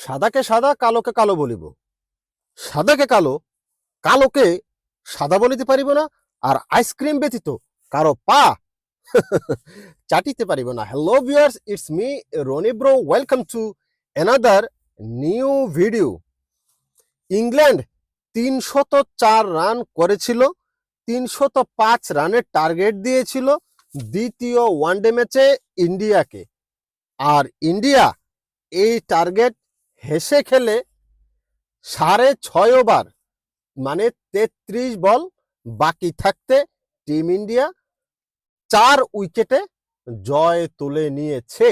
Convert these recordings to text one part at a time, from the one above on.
সাদাকে সাদা, কালোকে কালো বলিব। সাদাকে কালো, কালোকে সাদা বলিতে পারিব না, আর আইসক্রিম ব্যতীত কারও পা চাটিতে পারিব না। Hello viewers it's me Roni bro welcome to another new video England তিনশত চার রান করেছিল, তিনশত পাঁচ রানের টার্গেট দিয়েছিল দ্বিতীয় ওয়ানডে ম্যাচে ইন্ডিয়াকে আর ইন্ডিয়া এই টার্গেট হেসে খেলে সাড়ে ছয় ওভার মানে তেত্রিশ বল বাকি থাকতে টিম ইন্ডিয়া চার উইকেটে জয় তুলে নিয়েছে।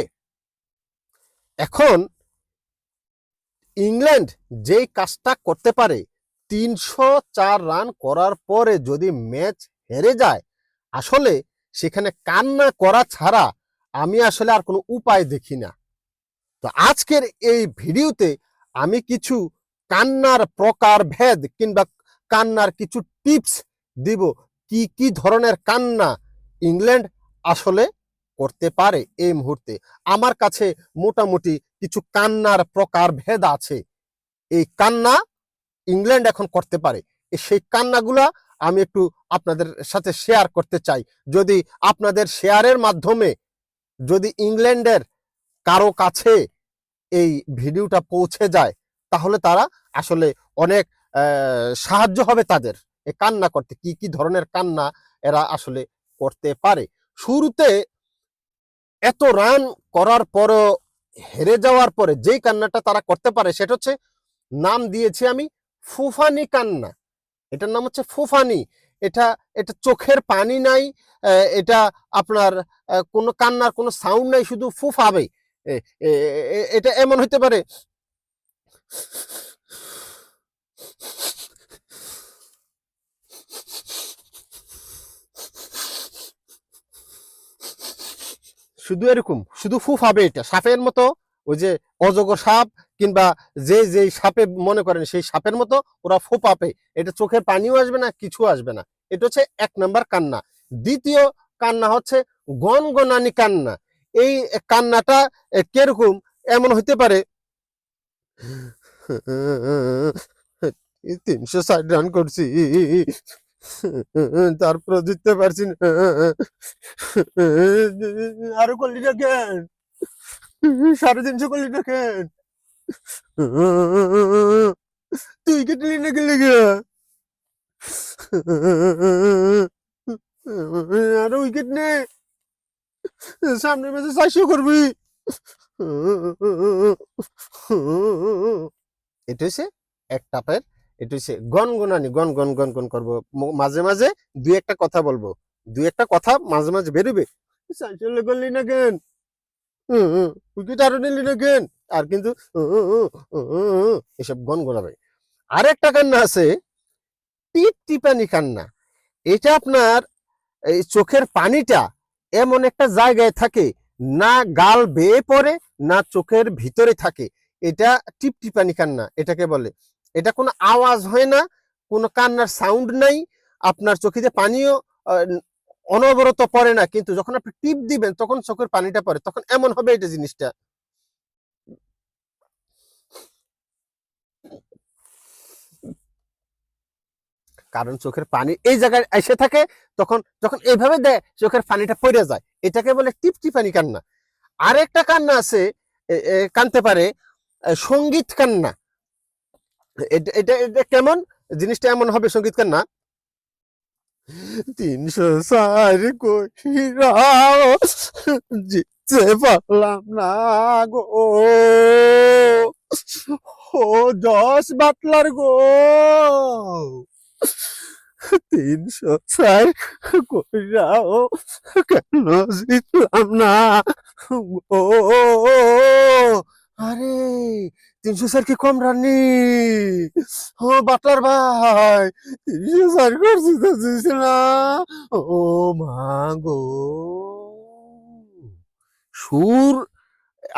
এখন ইংল্যান্ড যেই কাজটা করতে পারে, তিনশো চার রান করার পরে যদি ম্যাচ হেরে যায়, আসলে সেখানে কান্না করা ছাড়া আমি আসলে আর কোনো উপায় দেখি না। তো আজকের এই ভিডিওতে আমি কিছু কান্নার প্রকার ভেদ কিংবা কান্নার কিছু টিপস দিব, কি কি ধরনের কান্না ইংল্যান্ড আসলে করতে পারে এই মুহূর্তে। আমার কাছে মোটামুটি কিছু কান্নার প্রকার ভেদ আছে। এই কান্না ইংল্যান্ড এখন করতে পারে। সেই কান্নাগুলা আমি একটু আপনাদের সাথে শেয়ার করতে চাই। যদি আপনাদের শেয়ারের মাধ্যমে যদি ইংল্যান্ডের কারও কাছে এই ভিডিওটা পৌঁছে যায়, তাহলে তারা আসলে অনেক সাহায্য হবে তাদের এ কান্না করতে, কি কি ধরনের কান্না এরা আসলে করতে পারে। শুরুতে এত রান করার পরও হেরে যাওয়ার পরে যেই কান্নাটা তারা করতে পারে সেটা হচ্ছে, নাম দিয়েছি আমি ফুফানি কান্না। এটার নাম হচ্ছে ফুফানি। এটা এটা চোখের পানি নাই এটা আপনার কোনো কান্নার কোনো সাউন্ড নাই, শুধু ফুফাবে। এটা এমন হইতে পারে। শুধু এরকম, শুধু ফুফাবে এটা। সাপের মতো ওই যে অজগর সাপ কিংবা যে যে সাপে মনে করেন সেই সাপের মতো ওরা ফোপাপে এটা চোখের পানিও আসবে না কিছু আসবে না। এটা হচ্ছে এক নাম্বার কান্না। দ্বিতীয় কান্না হচ্ছে গনগনানি কান্না। এই কান্নাটা কীরকম? এমন হইতে পারে। তিনশো ষাট রান করছি। তারপর জিততে পারছি না। আরও করলি না সাড়ে তিনশো করলি না কেন? তুই কেটলি না গেলি আরও উইকেট নে। সামনের ম্যাচে চারশো করবি। এটা হচ্ছে এক টাপের এটা হচ্ছে গনগনানি গন গন গন গন করব মাঝে মাঝে দুই একটা কথা বলব। দুই একটা কথা মাঝে মাঝে বেরোবে। চারশো করলি না কেন? উইকেট আরও নিলি না কেন? আর কিন্তু এসব গনগনাবে। আর একটা কান্না আছে টিপ টিপানি কান্না। এটা আপনার এই চোখের পানিটা এমন একটা জায়গায় থাকে, না গাল বেয়ে পড়ে, না চোখের ভিতরে থাকে। এটা টিপটিপানি কান্না এটাকে বলে। এটা কোনো আওয়াজ হয় না, কোনো কান্নার সাউন্ড নাই, আপনার চোখে পানিও অনবরত পড়ে না। কিন্তু যখন আপনি টিপ দিবেন, তখন চোখের পানিটা পড়ে। তখন এমন হবে এটা জিনিসটা। কারণ চোখের পানি এই জায়গায় এসে থাকে, তখন, যখন এইভাবে দেয়, চোখের পানিটা পড়ে যায়। এটাকে বলে টিপ টিপানি কান্না। আরেকটা কান্না আছে কানতে পারে সংগীত কান্না। এটা এটা কেমন? জিনিসটা এমন হবে, সংগীত কান্না। তিনশো চার জিততে পারলাম না গো। ও যশ বাতলার গো। তিনশো চার কইরাও কেন জিতলাম না? ও, আরে, তিনশো চার কি কম রাননি ও, বাটলার ভাই, তিনশো চার করছি তো ও, মা গো। সুর,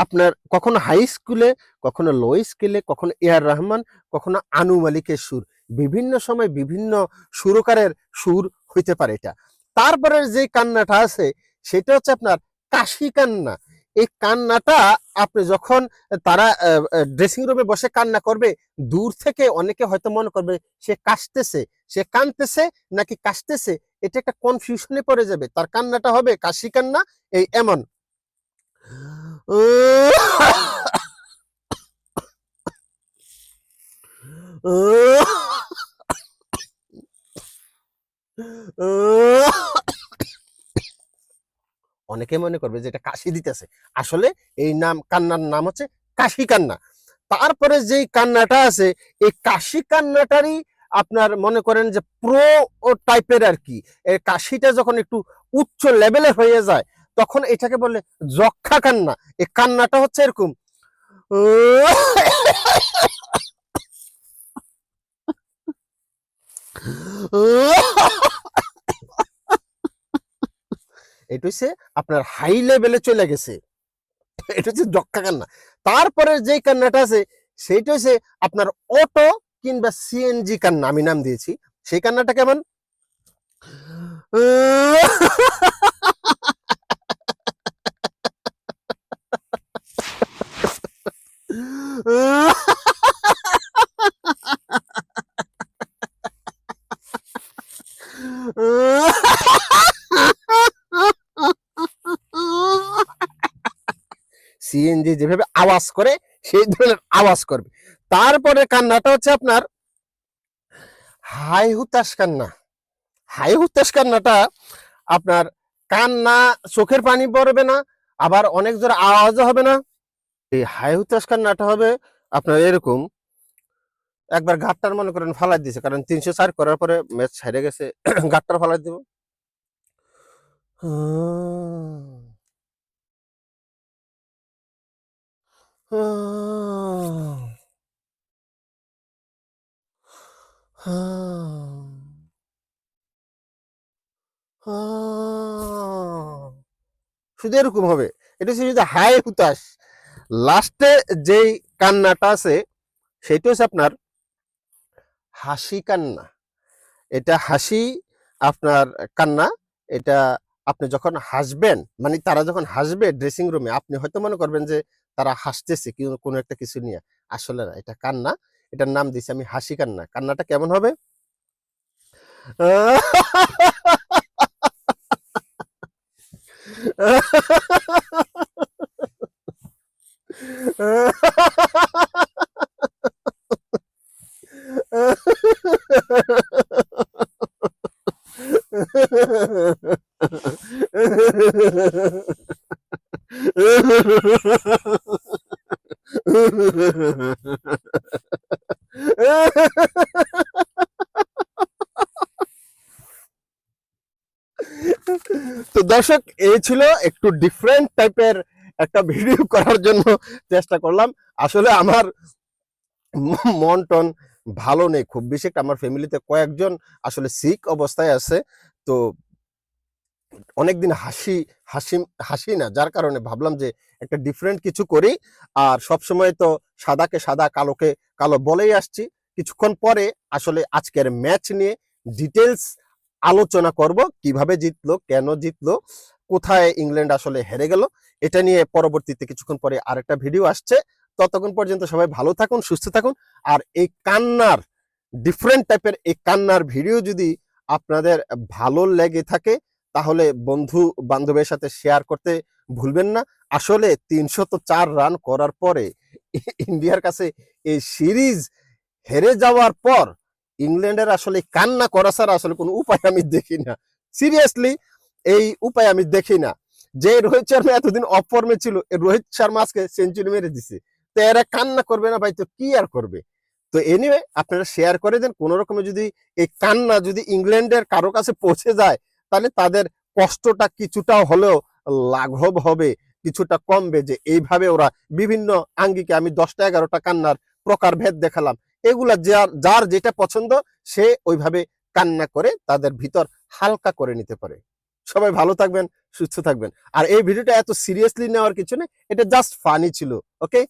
আপনার কখনো হাই স্কুলে কখনো লো স্কেলে কখনো এ আর রহমান কখনো আনু মালিকের সুর। বিভিন্ন সময় বিভিন্ন সুরকারের সুর হইতে পারে এটা। তারপরে যে কান্নাটা আছে, সেটা হচ্ছে আপনার কাশি কান্না। এই কান্নাটা আপনি যখন তারা ড্রেসিং রুমে বসে কান্না করবে, দূর থেকে অনেকে হয়তো মনে করবে, সে কাশতেছে, সে কানতেছে নাকি কাশতেছে, এটা একটা কনফিউশনে পড়ে যাবে। তার কান্নাটা হবে কাশি কান্না, এই এমন। অনেকে মনে করবে যে এটা কাশি দিতেছে। আসলে এই নাম, কান্নার নাম হচ্ছে কাশি কান্না। তারপরে যেই কান্নাটা আছে, এই কাশি কান্নাটারই আপনার মনে করেন যে প্রো টাইপের আর কি। কাশিটা যখন একটু উচ্চ লেভেলে হয়ে যায়, তখন এটাকে বলে যক্ষা কান্না। এই কান্নাটা হচ্ছে এরকম এটা আপনার হাই লেভেলে চলে গেছে। এটা হচ্ছে যক্ষা কান্না। তারপরে যে কান্নাটা আছে, সেইটা হচ্ছে আপনার অটো কিংবা সিএনজি কান্না, আমি নাম দিয়েছি। সেই কান্নাটা কেমন? সিএনজি যেভাবে আওয়াজ করে, সেই ধরনের আওয়াজ করবে। তারপরে কান্নাটা হচ্ছে আপনার, হাই হুতাশ কান্না। হাই হুতাশ কান্নাটা আপনার কান্না চোখের পানি পড়বে না, আবার অনেক জোরে আওয়াজও হবে না। এই হাই হুতাশ কান্নাটা হবে আপনার এরকম, একবার ঘাটটার মনে করেন ফালাই দিয়েছে কারণ তিনশো চার করার পরে ম্যাচ হেরে গেছে ঘাটটার ফালাই দিব। শুধু এরকম হবে। এটা হচ্ছে যদি হাই হুতাশ। লাস্টে যেই কান্নাটা আছে, সেটা হচ্ছে আপনার হাসি কান্না। এটা হাসি আপনার কান্না, এটা আপনি যখন হাসবেন মানে তারা যখন হাসবে ড্রেসিং রুমে আপনি হয়তো মনে করবেন যে তারা হাসতেছে কি কোনো একটা কিছু নিয়ে। আসলে না, এটা কান্না। এটার নাম দিয়েছি আমি হাসি কান্না। কান্নাটা কেমন হবে? তো দর্শক, এই ছিল একটু ডিফারেন্ট টাইপের একটা ভিডিও করার জন্য চেষ্টা করলাম। আসলে আমার মন টন ভালো নেই, খুব বেশি আমার ফ্যামিলিতে কয়েকজন আসলে সিক অবস্থায় আছে। তো অনেকদিন হাসি হাসি হাসি না, যার কারণে ভাবলাম যে একটা ডিফারেন্ট কিছু করি। আর সব সময় তো সাদাকে সাদা, কালোকে কালো বলেই আসছি। কিছুক্ষণ পরে আসলে আজকের ম্যাচ নিয়ে ডিটেলস আলোচনা করব, কীভাবে জিতলো, কেন জিতলো, কোথায় ইংল্যান্ড আসলে হেরে গেল, এটা নিয়ে পরবর্তীতে কিছুক্ষণ পরে আরেকটা ভিডিও আসছে। ততক্ষণ পর্যন্ত সবাই ভালো থাকুন, সুস্থ থাকুন। আর এই কান্নার ডিফারেন্ট টাইপের এই কান্নার ভিডিও যদি আপনাদের ভালো লেগে থাকে তাহলে বন্ধু বান্ধবের সাথে শেয়ার করতে ভুলবেন না। আসলে তিনশত চার রান করার পরে ইন্ডিয়ার কাছে এই সিরিজ হেরে যাওয়ার পর ইংল্যান্ডের আসলে কান্না করা ছাড়া আসলে কোনো উপায় আমি দেখি না। সিরিয়াসলি এই উপায় আমি দেখি না। যে রোহিত শর্মা এতদিন অফ ফর্মে ছিল রোহিত শর্মা আজকে সেঞ্চুরি মেরে দিছে। তো এরা কান্না করবে না ভাই, তো কি আর করবে? তো এনিওয়ে আপনারা শেয়ার করে দেন। কোন রকমে যদি এই কান্না যদি ইংল্যান্ডের কারও কাছে পৌঁছে যায় তাহলে তাদের কষ্টটা কিছুটা হলেও লাঘব হবে, কিছুটা কমবে যে এইভাবে ওরা বিভিন্ন আঙ্গিকে আমি দশটা এগারোটা কান্নার প্রকারভেদ দেখালাম। এগুলা যার যার যেটা পছন্দ সে ওইভাবে কান্না করে তাদের ভিতর হালকা করে নিতে পারে। সবাই ভালো থাকবেন, সুস্থ থাকবেন। আর এই ভিডিওটা এত সিরিয়াসলি নেওয়ার কিছু নেই, এটা জাস্ট ফানি ছিল ওকে